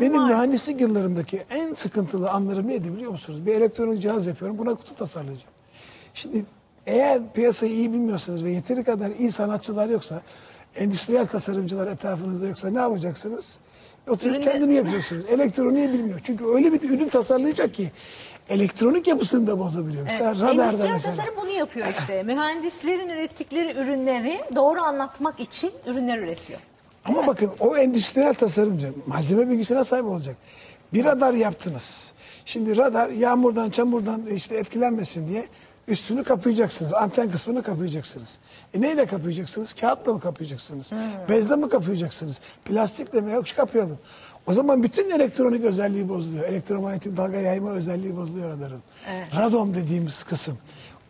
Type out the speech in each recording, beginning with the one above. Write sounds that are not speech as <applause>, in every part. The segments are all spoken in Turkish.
Benim var. mühendislik yıllarımdaki en sıkıntılı anlarım neydi biliyor musunuz? Bir elektronik cihaz yapıyorum, buna kutu tasarlayacağım. Şimdi eğer piyasayı iyi bilmiyorsanız ve yeteri kadar iyi sanatçılar yoksa, endüstriyel tasarımcılar etrafınızda yoksa ne yapacaksınız? Oturup kendini yapıyorsunuz. <laughs> Elektroniği bilmiyor. Çünkü öyle bir ürün tasarlayacak ki elektronik yapısını da bozabiliyor. Mesela radarda Endüstriyel mesela. tasarım bunu yapıyor işte. Mühendislerin ürettikleri ürünleri doğru anlatmak için ürünler üretiyor. Ama bakın o endüstriyel tasarımcı malzeme bilgisine sahip olacak. Bir radar yaptınız. Şimdi radar yağmurdan, çamurdan işte etkilenmesin diye üstünü kapayacaksınız. Anten kısmını kapayacaksınız. E neyle kapayacaksınız? Kağıtla mı kapayacaksınız? Bezle mi kapayacaksınız? Plastikle mi? Yok kapayalım. O zaman bütün elektronik özelliği bozuluyor. Elektromanyetik dalga yayma özelliği bozuluyor radarın. Radom dediğimiz kısım.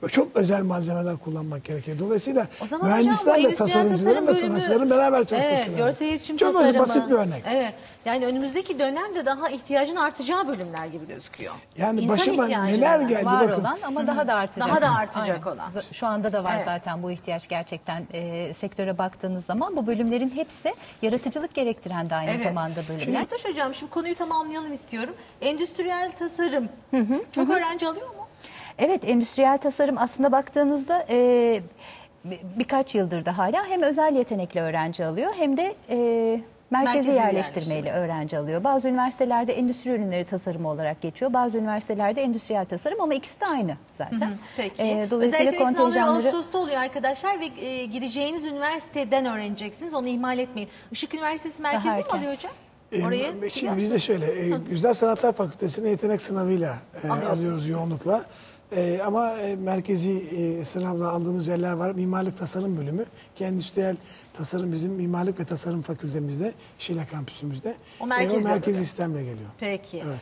Çok özel malzemeler kullanmak gerekiyor. Dolayısıyla mühendislerle tasarımcıların ve sanatçıların beraber çalışması evet, lazım. Görsel iletişim Çok tasarımı. basit bir örnek. Evet. Yani önümüzdeki dönemde daha ihtiyacın artacağı bölümler gibi gözüküyor. Yani İnsan başıma neler geldi var bakın. olan ama daha da artacak. Daha da artacak Aynen. olan. Şu anda da var Evet. zaten bu ihtiyaç gerçekten e, sektöre baktığınız zaman bu bölümlerin hepsi yaratıcılık gerektiren de aynı Evet. zamanda bölümler. Şimdi Ertaş Hocam şimdi konuyu tamamlayalım istiyorum. Endüstriyel tasarım çok öğrenci alıyor mu? Evet, endüstriyel tasarım aslında baktığınızda e, bi- birkaç yıldır da hala hem özel yetenekli öğrenci alıyor hem de e, merkezi, Merkezi yerleştirmeyle öğrenci alıyor. Bazı üniversitelerde endüstri ürünleri tasarımı olarak geçiyor. Bazı üniversitelerde endüstriyel tasarım ama ikisi de aynı zaten. Peki. E, dolayısıyla Özellikle kontenjanları... Ağustos'ta oluyor arkadaşlar ve e, gireceğiniz üniversiteden öğreneceksiniz. Onu ihmal etmeyin. Işık Üniversitesi merkezi mi alıyor hocam? Oraya Şimdi biz de şöyle, e, Güzel Sanatlar Fakültesi'ne yetenek sınavıyla e, alıyoruz yoğunlukla. E, ama e, merkezi e, sınavla aldığımız yerler var. Mimarlık Tasarım Bölümü. Ki endüstriyel tasarım bizim Mimarlık ve Tasarım Fakültemizde, Şile kampüsümüzde. O merkezi o merkezi sistemle geliyor. Peki. Evet.